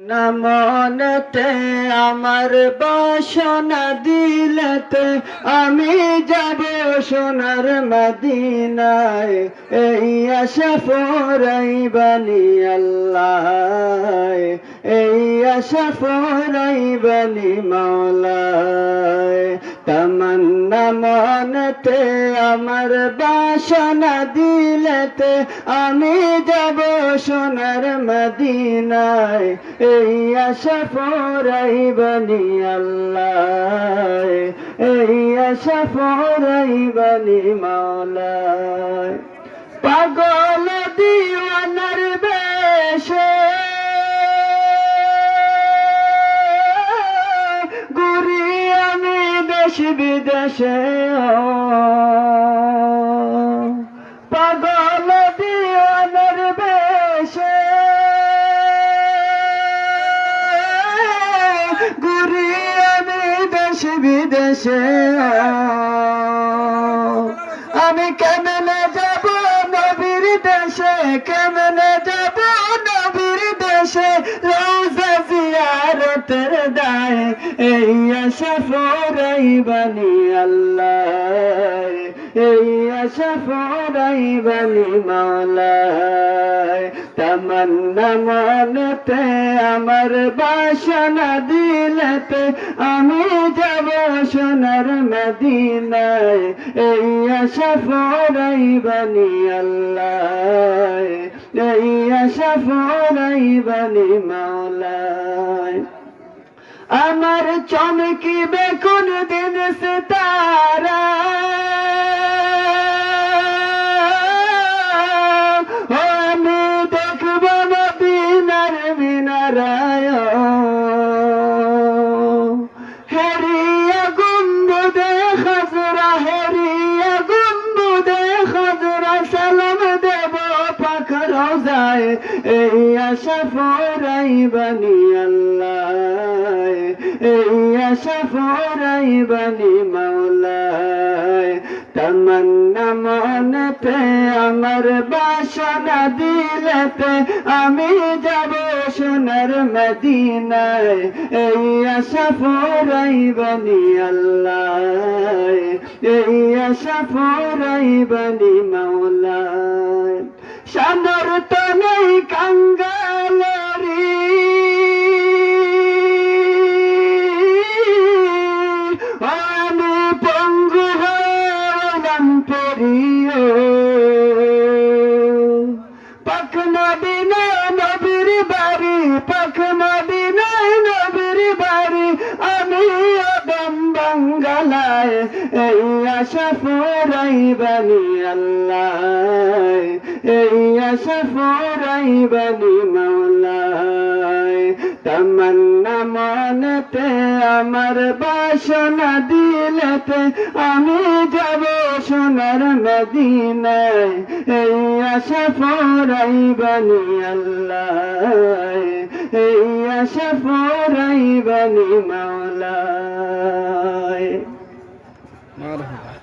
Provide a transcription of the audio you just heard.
নমনতে আমার বাসনা দিলেতে আমি যাব সোনার মদিনায়। এই আশা ফরাইবানি আল্লাহ এই আশা ফরাইবানি মাওলায়। তামান্না মনতে আমার বাসনা দিলতে আমি যাব সোনার মদিনায়, এই আশা ফরাইবানি আল্লাহ। এই আশা ফরাইবানি মাওলায়। পাগল দিওয়ানার বেশে ঘুরি আমি দেশ বিদেশে বিদেশে আমি কেমনে যাব নবীর দেশে? কেমনে যাব নবীর দেশে? রোজা জিয়ারতের দায় এই আশা ফরাইবানি আল্লাহ। এই আশা ফরাইবানি মাওলায় তামান্না মনতে আমার বাসনা দিলেতে আমি যাব সোনার মদিনায়। এই আশা ফরাইবানি আল্লাহ, এই আশা ফরাইবানি মাওলায়। আমার চমকিবে কোন দিন সে রোজায় এই আশা ফরাইবানি আল্লাহ, এই আশা ফরাইবানি মাওলায় তামান্না মনতে আমার বাসনা দিলেতে আমি যাব সোনার মদিনায়। এই আশা ফরাইবানি আল্লাহ, এই আশা ফরাইবানি মাওলায় সমর্থনে কাঙ্গালারি আমি পঙ্গু হলাম প্রিয়। পাখ মদিনা নবীর বাড়ি পাখ মদিনা নবীর বাড়ি। আমি আদম বাঙ্গালায়, এই আশা ফরাইবানি আল্লাহ। এই মাওলায়। তামান্না মনতে আমার বাসনা দিলেতে আমি যাব সোনার মদিনায়। এই আশা ফরাইবানি আল্লাহ এই আশা ফরাইবানি মাওলায়।